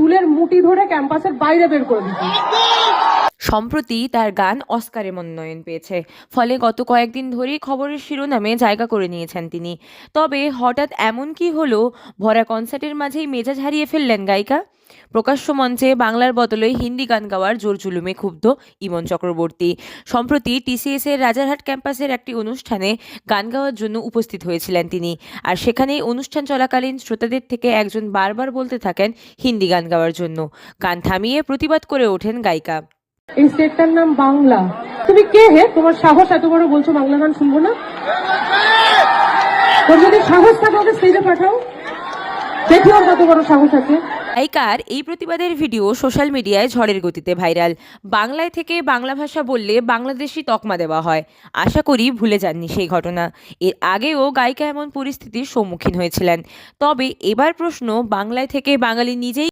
চুলের মুটি ধরে ক্যাম্পাসের বাইরে বের করে দিত সম্প্রতি তার গান অস্কারে মনোনয়ন পেয়েছে। ফলে গত কয়েকদিন ধরেই খবরের শিরোনামে জায়গা করে নিয়েছেন তিনি। তবে হঠাৎ এমন কি হলো, ভরা কনসার্টের মাঝেই মেজাজ হারিয়ে ফেললেন গায়িকা? প্রকাশ্য মঞ্চে বাংলার বদলে হিন্দি গান গাওয়ার জোর জুলুমে ক্ষুব্ধ ইমন চক্রবর্তী। সম্প্রতি টিসিএস এর রাজারহাট ক্যাম্পাসের একটি অনুষ্ঠানে গান গাওয়ার জন্য উপস্থিত হয়েছিলেন তিনি। আর সেখানেই অনুষ্ঠান চলাকালীন শ্রোতাদের থেকে একজন বারবার বলতে থাকেন হিন্দি গান গাওয়ার জন্য। গান থামিয়ে প্রতিবাদ করে ওঠেন গায়িকা। এই নাম বাংলা। তুমি কে হে? তোমার সাহস এত বড় বলছো বাংলা গান শুনব না? যদি সাহস থাকে ওকে স্টেজে পাঠাও। দেখি ওর কত বড় সাহস আছে। গায়িকার এই প্রতিবাদের ভিডিও সোশ্যাল মিডিয়ায় ঝড়ের গতিতে ভাইরাল। বাংলায় থেকে বাংলা ভাষা বললে বাংলাদেশি তকমা দেওয়া হয়। আশা করি ভুলে যাননি সেই ঘটনা। এর আগেও গায়িকা এমন পরিস্থিতির সম্মুখীন হয়েছিলেন। তবে এবার প্রশ্ন, বাংলায় থেকে বাঙালি নিজেই